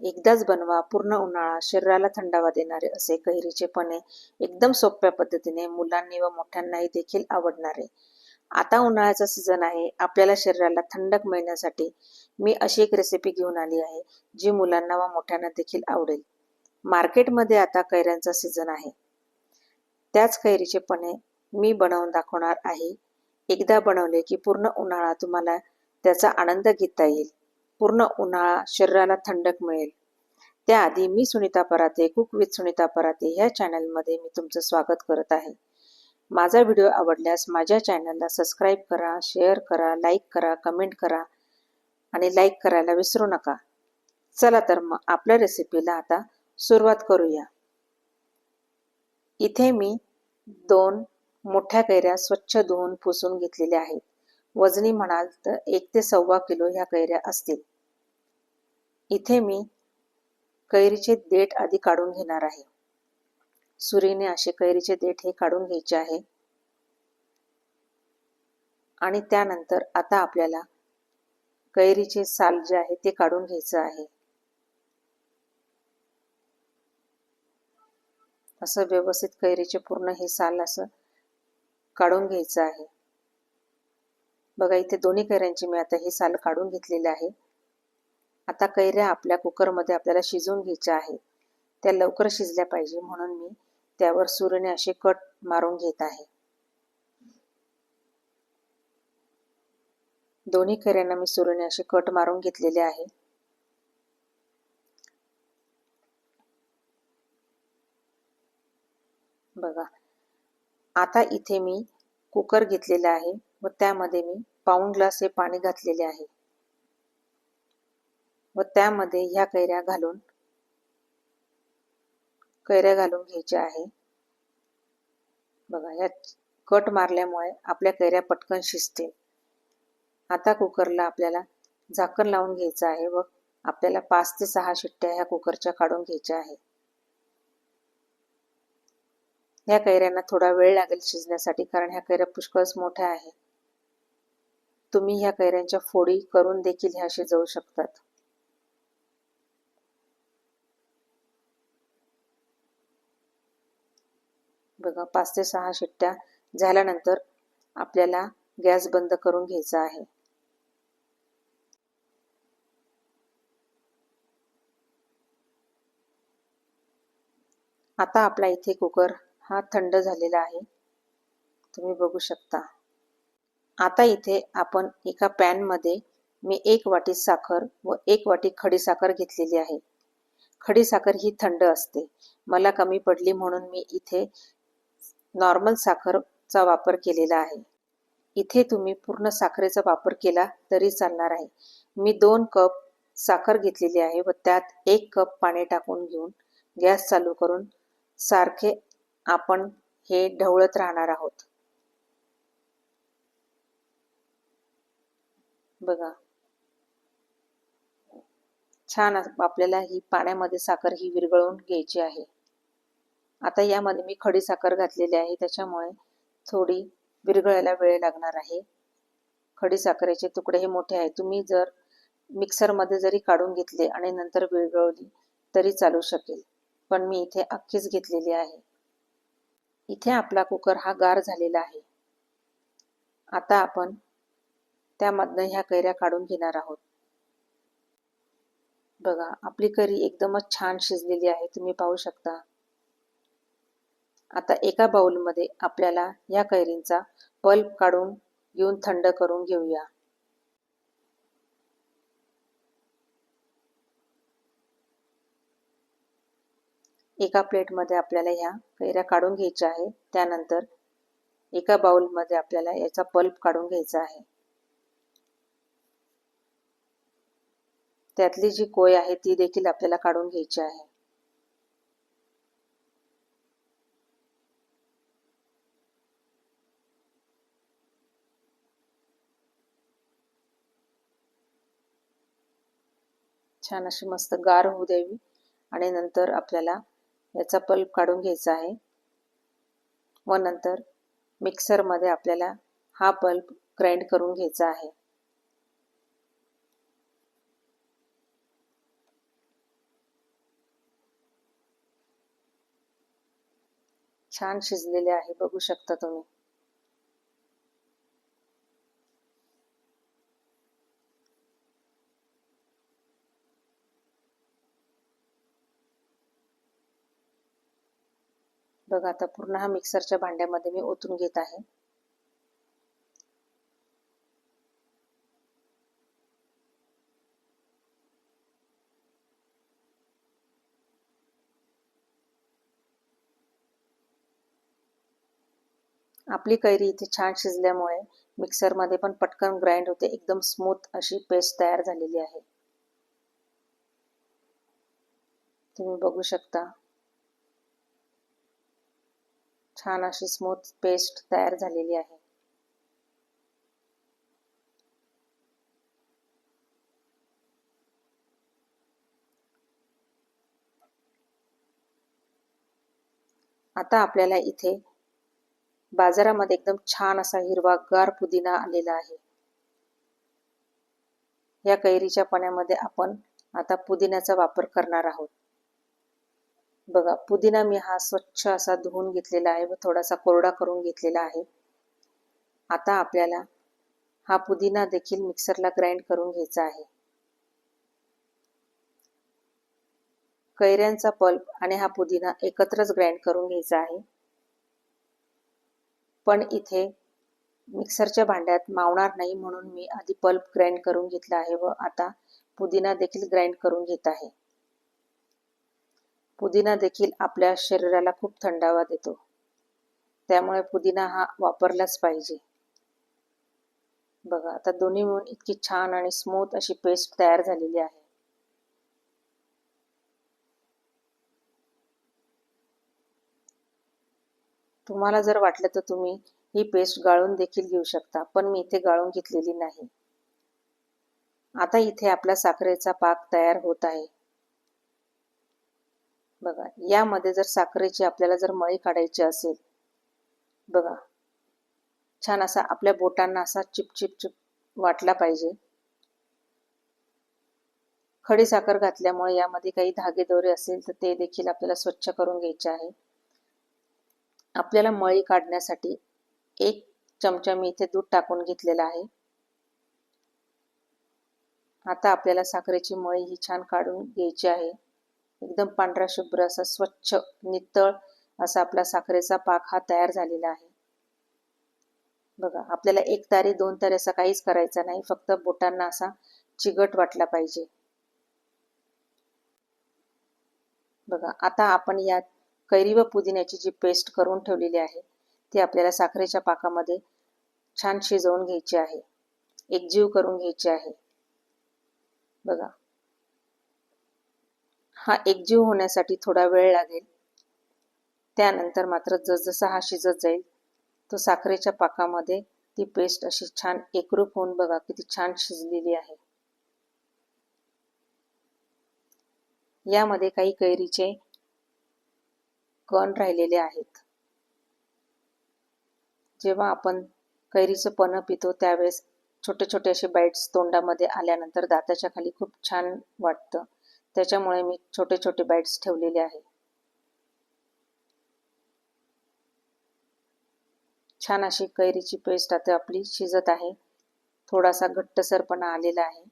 एकदाच बनवा पूर्ण उन्हाळा शरीराला थंडावा देणारे असे कैरीचे पणे एकदम सोप्या पद्धतीने मुलांनी व मोठ्यांनाही देखील आवडणारे. आता उन्हाळ्याचा सीझन आहे. आपल्याला शरीराला थंडक मिळण्यासाठी मी अशी एक रेसिपी घेऊन आली आहे जी मुलांना व मोठ्यांना देखील आवडेल. मार्केटमध्ये आता कैऱ्यांचा सीझन आहे. त्याच कैरीचे पणे मी बनवून दाखवणार आहे. एकदा बनवले की पूर्ण उन्हाळा तुम्हाला त्याचा आनंद घेता येईल. पूर्ण उन्हाळा शरीराला थंडक मिळेल. त्याआधी मी सुनीता पराते कुक विथ सुनीता पराते ह्या चॅनलमध्ये मी तुमचं स्वागत करत आहे. माझा व्हिडिओ आवडल्यास माझ्या चॅनलला सबस्क्राईब करा शेअर करा लाईक करा कमेंट करा आणि लाईक करायला विसरू नका. चला तर मग आपल्या रेसिपीला आता सुरुवात करूया. इथे मी दोन मोठ्या कैऱ्या स्वच्छ धुवून पुसून घेतलेल्या आहेत. वजनी म्हणाल तर एक ते सव्वा किलो ह्या कैऱ्या असतील. इथे मी कैरीचे देठ आधी काढून घेणार आहे. सुरीने असे कैरीचे देठ हे काढून घ्यायचे आहे. आणि त्यानंतर आता आपल्याला कैरीचे साल जे आहे ते काढून घ्यायचं आहे. असं व्यवस्थित कैरीचे पूर्ण हे साल असं काढून घ्यायचं आहे. बघा इथे दोन्ही कैऱ्यांची मी आता हे साल काढून घेतलेली आहे. आता कैऱ्या आपल्या कुकरमध्ये आपल्याला शिजवून घ्यायच्या आहेत. त्या लवकर शिजल्या पाहिजे म्हणून मी त्यावर सुरीने असे कट मारून घेत आहे. दोन्ही कैऱ्यांना मी सुरीने असे कट मारून घेतलेले आहे. बघा आता इथे मी कुकर घेतलेला आहे. व त्यामध्ये मी पाऊण ग्लास हे पाणी घातलेले आहे. व त्यामध्ये ह्या कैऱ्या घालून कैऱ्या घालून घ्यायच्या आहे. बघा या कट मारल्यामुळे आपल्या कैऱ्या पटकन शिजतील. आता कुकरला आपल्याला झाकण लावून घ्यायचं आहे व आपल्याला पाच ते सहा शिट्ट्या ह्या कुकरच्या काढून घ्यायच्या आहे. ह्या कैऱ्यांना थोडा वेळ लागेल शिजण्यासाठी कारण ह्या कैऱ्या पुष्कळच मोठ्या आहेत. तुम्ही ह्या कैऱ्यांच्या फोडी करून देखील ह्या शिजवू शकतात. बघा पाच ते सहा शिट्ट्या झाल्यानंतर आपल्याला गॅस बंद करून घ्यायचा आहे. आता आपला इथे कुकर हा थंड झालेला आहे. तुम्ही बघू शकता. आता इथे आपण एका पॅनमध्ये मी एक वाटी साखर व एक वाटी खडी साखर घेतलेली आहे. खडी साखर ही थंड असते. मला कमी पडली म्हणून मी इथे नॉर्मल साखरचा वापर केलेला आहे. इथे तुम्ही पूर्ण साखरेचा वापर केला तरी चालणार आहे. मी दोन कप साखर घेतलेली आहे व त्यात एक कप पाणी टाकून घेऊन गॅस चालू करून सारखे आपण हे ढवळत राहणार आहोत. बघा. छान आपल्याला ही पाण्यामध्ये साखर ही विरघळवून घ्यायची आहे. आता यामध्ये मी खडी साखर घातलेली आहे त्याच्यामुळे थोडी विरघळायला वेळ लागणार आहे. खडी साखरेचे तुकडे हे मोठे आहे तुम्ही जर मिक्सरमध्ये जरी काढून घेतले आणि नंतर विरघळवली तरी चालू शकेल. पण मी इथे अख्खीच घेतलेली आहे. इथे आपला कुकर हा गार झालेला आहे. आता आपण त्यामधनं ह्या कैऱ्या काढून घेणार आहोत. बघा आपली करी एकदमच छान शिजलेली आहे तुम्ही पाहू शकता. आता एका बाउलमध्ये आपल्याला या कैरींचा पल्प काढून घेऊन थंड करून घेऊया. एका प्लेटमध्ये आपल्याला ह्या कैऱ्या काढून घ्यायच्या आहे त्यानंतर एका बाउलमध्ये आपल्याला याचा पल्प काढून घ्यायचा आहे. त्यातली जी कोय आहे ती देखील आपल्याला काढून घ्यायची आहे. छान अशी मस्त गार होऊ द्यावी आणि नंतर आपल्याला याचा पल्प काढून घ्यायचा आहे. व नंतर मिक्सरमध्ये आपल्याला हा पल्प ग्राइंड करून घ्यायचा आहे. छान शिजलेले आहे बघू शकता तुम्ही. बघा आता पूर्ण हा मिक्सरच्या भांड्यामध्ये मी ओतून घेत आहे. आपली कैरी इथे छान शिजल्यामुळे मिक्सरमध्ये पण पटकन ग्राइंड होते. एकदम स्मूथ अशी पेस्ट तयार झालेली आहे. तुम्ही बघू शकता. छान अशी स्मूथ पेस्ट तयार झालेली आहे. आता आपल्याला इथे बाजारामध्ये एकदम छान असा हिरवागार पुदिना आलेला आहे. या कैरीच्या पाण्यामध्ये आपण आता पुदिन्याचा वापर करणार आहोत. बघा पुदिना मी हा स्वच्छ असा धुवून घेतलेला आहे व थोडासा कोरडा करून घेतलेला आहे. आता आपल्याला हा पुदिना देखील मिक्सरला ग्राइंड करून घ्यायचा आहे. कैऱ्यांचा पल्प आणि हा पुदिना एकत्रच ग्राइंड करून घ्यायचा आहे. पण इथे मिक्सरच्या भांड्यात मावणार नाही म्हणून मी आधी पल्प ग्राइंड करून घेतला आहे व आता पुदिना देखील ग्राइंड करून घेत आहे. पुदिना देखील आपल्या शरीराला खूप थंडावा देतो. त्यामुळे पुदिना हा वापरलाच पाहिजे. बघा आता दोन्ही मिळून इतकी छान आणि स्मूथ अशी पेस्ट तयार झालेली आहे. तुम्हाला जर वाटलं तर तुम्ही ही पेस्ट गाळून देखील घेऊ शकता पण मी इथे गाळून घेतलेली नाही. आता इथे आपला साखरेचा पाक तयार होत आहे. बघा यामध्ये जर साखरेची आपल्याला जर मळी काढायची असेल बघा छान असा आपल्या बोटांना असा चिपचिप चिप वाटला पाहिजे. खडी साखर घातल्यामुळे यामध्ये काही धागे दोरे असेल तर ते देखील आपल्याला स्वच्छ करून घ्यायचे आहे. आपल्याला मळी काढण्यासाठी एक चमचा मी इथे दूध टाकून घेतलेला आहे. आता आपल्याला साखरेची मळी ही छान काढून घ्यायची आहे. एकदम पांढरा शुभ्र असा स्वच्छ नितळ असा आपला साखरेचा पाक हा तयार झालेला आहे. बघा आपल्याला एक तारी दोन तारी असा काहीच करायचा नाही. फक्त बोटांना असा चिगट वाटला पाहिजे. बघा आता आपण यात कैरी व पुदिन्याची जी पेस्ट करून ठेवलेली आहे ती आपल्याला साखरेच्या पाकामध्ये छान शिजवून घ्यायची आहे. एकजीव करून घ्यायची आहे. बघा. हा एकजीव होण्यासाठी थोडा वेळ लागेल. त्यानंतर मात्र जसजसा हा शिजत जाईल तो साखरेच्या पाकामध्ये ती पेस्ट अशी छान एकरूप होऊन बघा किती छान शिजलेली आहे. यामध्ये काही कैरीचे कण राहिलेले आहेत. जेव्हा आपण कैरीचं पन पितो त्यावेळेस छोटे छोटे असे बाईट्स तोंडामध्ये आल्यानंतर दाताच्या खाली खूप छान वाटतं. त्याच्यामुळे मी छोटे छोटे बाईट्स ठेवलेले आहे. छान अशी कैरीची पेस्ट आता आपली शिजत आहे. थोडासा घट्टसरपणा आलेला आहे.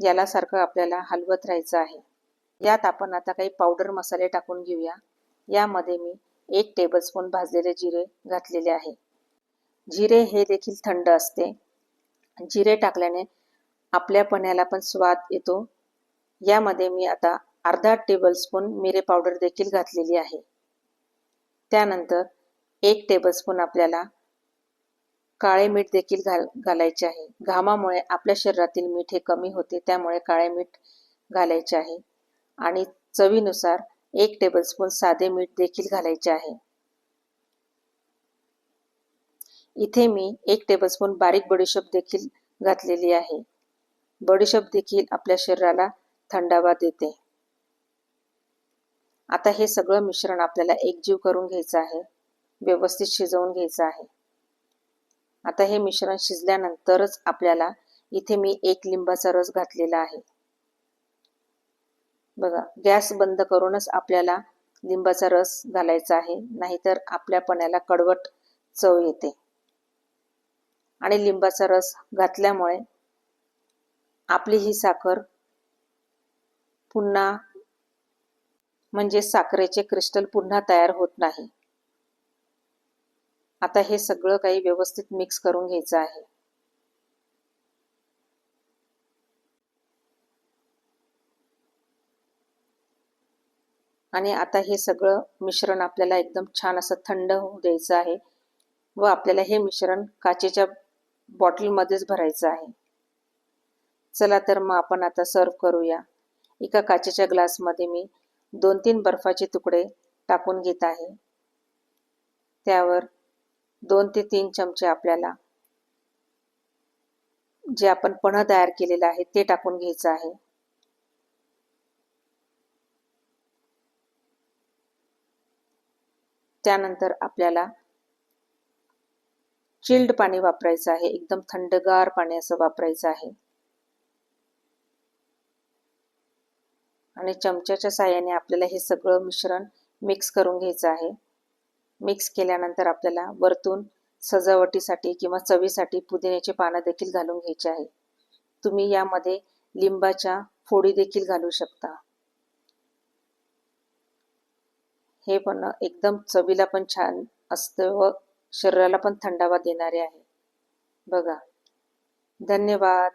याला सारखं आपल्याला हलवत राहायचं आहे. यात आपण आता काही पावडर मसाले टाकून घेऊया. यामध्ये मी एक टेबलस्पून भाजलेले जिरे घातलेले आहे. जिरे हे देखील थंड असते. जिरे टाकल्याने आपल्या पण्याला पण स्वाद येतो. यामध्ये मी आता अर्धा टेबलस्पून मिरे पावडर देखील घातलेली आहे. त्यानंतर एक टेबलस्पून आपल्याला काळे मीठ देखील घाल घालायचे आहे. घामामुळे आपल्या शरीरातील मीठ हे कमी होते त्यामुळे काळे मीठ घालायचे आहे. आणि चवीनुसार एक टेबलस्पून साधे मीठ देखील घालायचे आहे. इथे मी एक टेबलस्पून बारीक बडीशेप देखील घातलेली आहे. बडीशेप देखील आपल्या शरीराला थंडावा देते. आता हे सगळं मिश्रण आपल्याला एकजीव करून घ्यायचं आहे. व्यवस्थित शिजवून घ्यायचं आहे. आता हे मिश्रण शिजल्यानंतरच आपल्याला इथे मी एक लिंबाचा रस घातलेला आहे. बघा गॅस बंद करूनच आपल्याला लिंबाचा रस घालायचा आहे नाहीतर आपल्या पण्याला कडवट चव येते. आणि लिंबाचा रस घातल्यामुळे आपली ही साखर पुन्हा म्हणजे साखरेचे क्रिस्टल पुन्हा तयार होत नाही. आता हे सगळं काही व्यवस्थित मिक्स करून घ्यायचं आहे. आणि आता हे सगळं मिश्रण आपल्याला एकदम छान असं थंड होऊ द्यायचं आहे व आपल्याला हे मिश्रण काचेच्या बॉटलमध्येच भरायचं आहे. चला तर मग आपण आता सर्व करूया. एका काचेच्या ग्लासमध्ये मी दोन तीन बर्फाचे तुकडे टाकून घेत आहे. त्यावर दोन ते तीन चमचे आपल्याला जे आपण पन्ह तयार केलेलं आहे ते टाकून घ्यायचं आहे. त्यानंतर आपल्याला चिल्ड पाणी वापरायचं आहे एकदम थंडगार पाणी असं वापरायचं आहे. आणि चमच्याच्या साह्याने आपल्याला हे सगळं मिश्रण मिक्स करून घ्यायचं आहे. मिक्स केल्यानंतर आपल्याला वरतून सजावटीसाठी किंवा चवीसाठी पुदिन्याची पानं देखील घालून घ्यायची आहे. तुम्ही यामध्ये लिंबाच्या फोडी देखील घालू शकता. हे पण एकदम चवीला पण छान असतं व शरीराला पण थंडावा देणारे आहे. बघा. धन्यवाद.